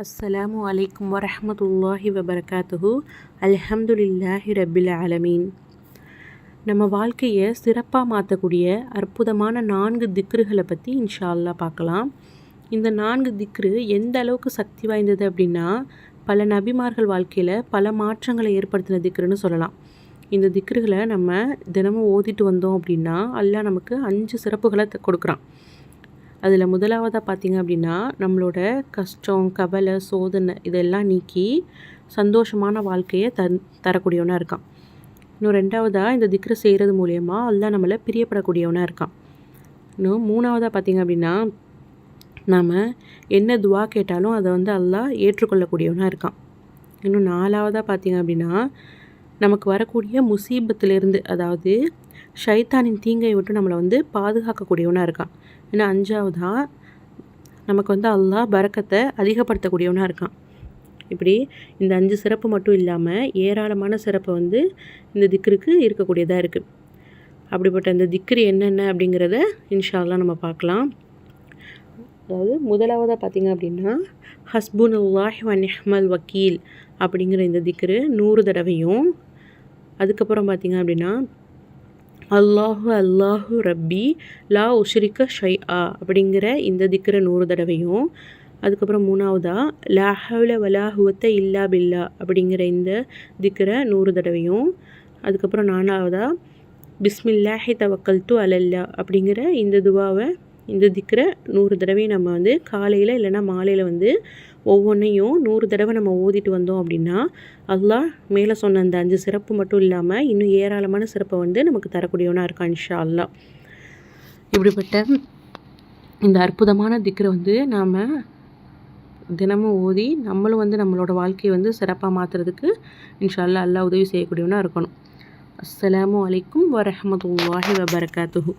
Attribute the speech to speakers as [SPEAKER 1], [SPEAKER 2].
[SPEAKER 1] அஸ்ஸலாமு அலைக்கும் வரஹமத்துல்லாஹி வபரகாத்துஹு. அல்ஹம்துலில்லாஹி ரபில் ஆலமீன். நம்ம வாழ்க்கையை சிறப்பாக மாற்றக்கூடிய அற்புதமான நான்கு திக்ருகளை பற்றி இன்ஷா அல்லா பார்க்கலாம். இந்த நான்கு திக்ரு எந்த அளவுக்கு சக்தி வாய்ந்தது அப்படின்னா பல நபிமார்கள் வாழ்க்கையில் பல மாற்றங்களை ஏற்படுத்தின திக்ருன்னு சொல்லலாம். இந்த திக்ருகளை நம்ம தினமும் ஓதிட்டு வந்தோம் அப்படின்னா அல்லா நமக்கு அஞ்சு சிறப்புகளை கொடுக்குறான். அதில் முதலாவதாக பார்த்திங்க அப்படின்னா நம்மளோட கஷ்டம் கவலை சோதனை இதெல்லாம் நீக்கி சந்தோஷமான வாழ்க்கையை தன் தரக்கூடியவனாக இருக்கான். இன்னும் ரெண்டாவதாக இந்த திக்ர செய்கிறது மூலயமா அதெல்லாம் நம்மளை பிரியப்படக்கூடியவனாக இருக்கான். இன்னும் மூணாவதாக பார்த்திங்க அப்படின்னா நாம் என்ன துவா கேட்டாலும் அதை வந்து அல்லா ஏற்றுக்கொள்ளக்கூடியவனாக இருக்கான். இன்னும் நாலாவதாக பார்த்திங்க அப்படின்னா நமக்கு வரக்கூடிய முசீபத்திலிருந்து அதாவது ஷைத்தானின் தீங்கை விட்டு நம்மளை வந்து பாதுகாக்கக்கூடியவனாக இருக்கான். ஏன்னா அஞ்சாவதாக நமக்கு வந்து அல்லாஹ் பறக்கத்தை அதிகப்படுத்தக்கூடியவனாக இருக்கான். இப்படி இந்த அஞ்சு சிறப்பு மட்டும் இல்லாமல் ஏராளமான சிறப்பு வந்து இந்த திக்ருக்கு இருக்கக்கூடியதாக இருக்குது அப்படிப்பட்ட இந்த திக்ரு என்னென்ன அப்படிங்கிறத இன்ஷால்லாம் நம்ம பார்க்கலாம். அதாவது முதலாவதாக பார்த்திங்க அப்படின்னா ஹஸ்புன் அல்லாஹ் வன் அஹ்மல் வக்கீல் அப்படிங்கிற இந்த திக்ரு நூறு தடவையும் அதுக்கப்புறம் பார்த்திங்க அப்படின்னா அல்லாஹு அல்லாஹு ரப்பி லா உஷ்ரிக்க ஷை ஆ அப்படிங்கிற இந்த திக்கிற நூறு தடவையும் அதுக்கப்புறம் மூணாவதாக லாஹவுல வலாஹுவத்த இல்லா பில்லா அப்படிங்கிற இந்த திக்கிற நூறு தடவையும் அதுக்கப்புறம் நாலாவதா பிஸ்மில்லாஹி தவக்கல் து அலல்லா அப்படிங்கிற இந்த துவாவை இந்த திக்கரை நூறு தடவை நம்ம வந்து காலையில் இல்லைன்னா மாலையில் வந்து ஒவ்வொன்றையும் நூறு தடவை நம்ம ஓதிட்டு வந்தோம் அப்படின்னா அல்லாஹ் மேலே சொன்ன அந்த அஞ்சு சிறப்பு மட்டும் இல்லாமல் இன்னும் ஏராளமான சிறப்பை வந்து நமக்கு தரக்கூடியவனாக இருக்கான் இன்ஷா அல்லா இப்படிப்பட்ட இந்த அற்புதமான திக்கரை வந்து நாம் தினமும் ஓதி நம்மளும் வந்து நம்மளோட வாழ்க்கையை வந்து சிறப்பாக மாற்றுறதுக்கு இன்ஷா அல்லா அல்லா உதவி செய்யக்கூடியவனாக இருக்கணும். அஸ்லாம் வலைக்கம் வரமத்துல்லாஹி வபரகாத்துஹூ.